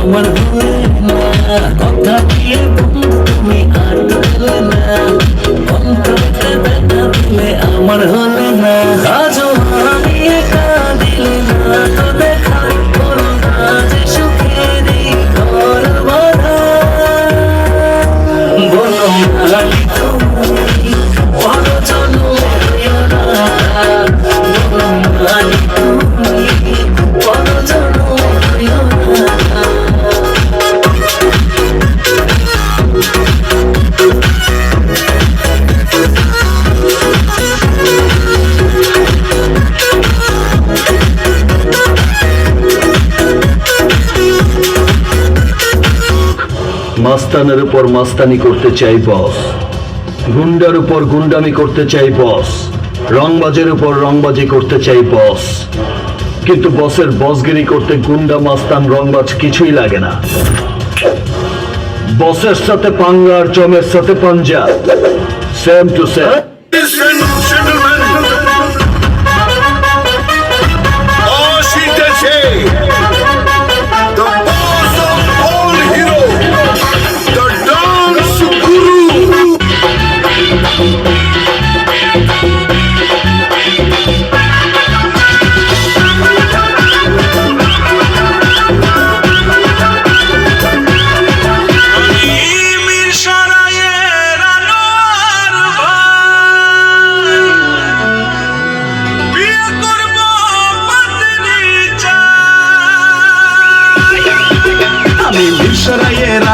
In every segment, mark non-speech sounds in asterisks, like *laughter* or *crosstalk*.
আমার হলে না কথা দিয়ে বন্ধু তুমি আর গেলে না অন্তরেতে ব্যথা দিলে আমার হলে না আজও আমি মাস্তানের উপর মাস্তানি করতে চাই, বস। গুন্ডার উপর গুন্ডামি করতে চাই, বস। রংবাজের উপর রংবাজি করতে চাই, বস। কিন্তু বসের বসগিরি করতে গুন্ডা, মাস্তান, রংবাজ কিছুই লাগে না। বসের সাথে পাঙ্গা আর চমের সাথে পাঞ্জা। সেম টু সেম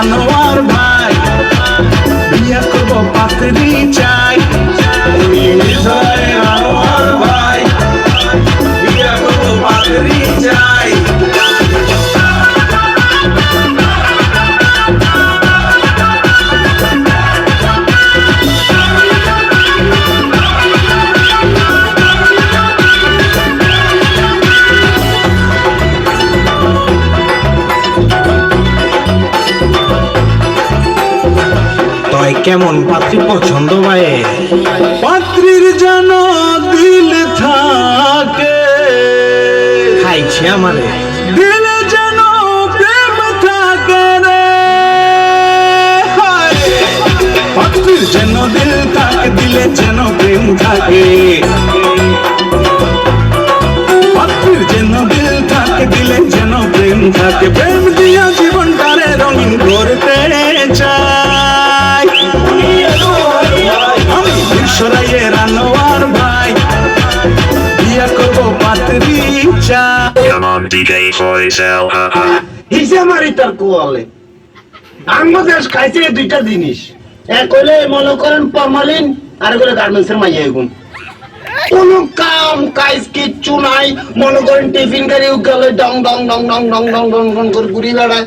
বিশ্বরায়ের আনোয়ার ভাই বিয়া করব পাত্রী কেমন পাত্রী পছন্দ ভাই পাত্রীর যেন দিল থাকে। খাইছে আমারে। দিল যেন প্রেম থাকে রে। পাত্রীর যেন দিল থাকে দিলে যেন প্রেম থাকে। পাত্রীর যেন দিল থাকে দিলে যেন প্রেম থাকে। আমি বিশ্বরায়ের আনোয়ার ভাই। বিয়া করব পাত্রী চাই Come on, DJ Foyzel, haha. হিসে মারি তার কোয়ালে বাংলাদেশ খাইছে এই দুইটা জিনিস। এক হইলে মনে করেন ফরমালিন আর হইলে গার্মেন্টস এর মাইয়া এগুন। কোন কাম কাজ কিচ্ছু নাই। মনে করেন টিফিন গাড়ি গেলে ডং ডং ডং ডং ডং ডং ডং ডং করে ঘুরি বেড়ায়।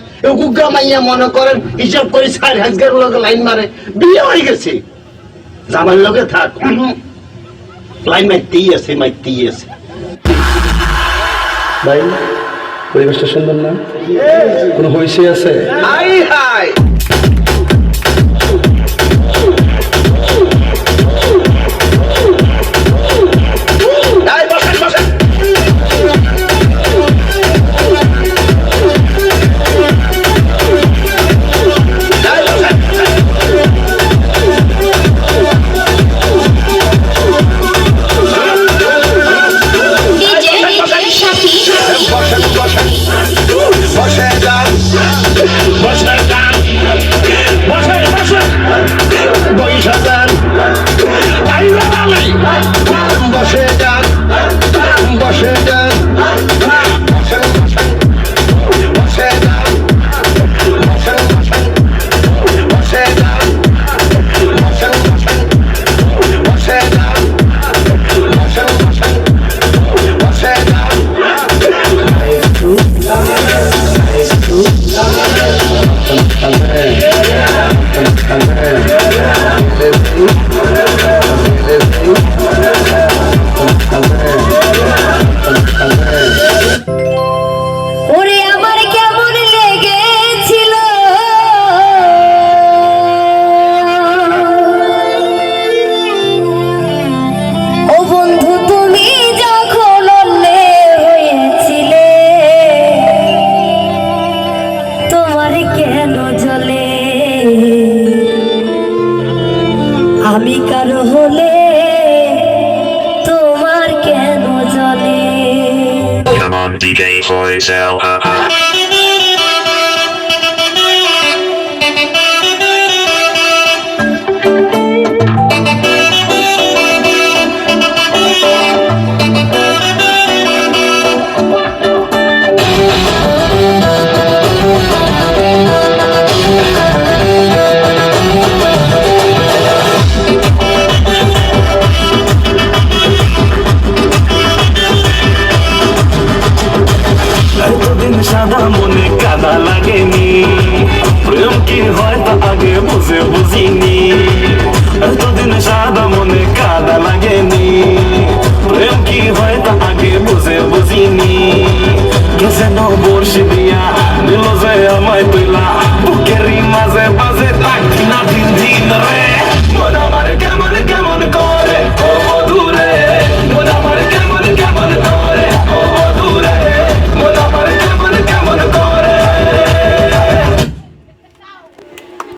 মাইয়া মনে করেন হিসাব করে চার হাজার লোক লাইন মারে। বিয়ে হয়ে গেছে। জামার লগে থাক। লাইন মারতেই আছে মারতেই আছে। ভাই পরিবেশটা সুন্দর না? কোনো হইসে আছে? Hi hi. Yeah. আমি কার হলে তোমার কেন জানে? *laughs* সাদা মনে কাদা লাগেনি। প্রেম কি হয় তা আগে বুঝে বুঝিনি। এতদিন সাদা মনে কাদা লাগেনি। প্রেম কি হয় তা আগে বুঝে বুঝিনি। বর্ষে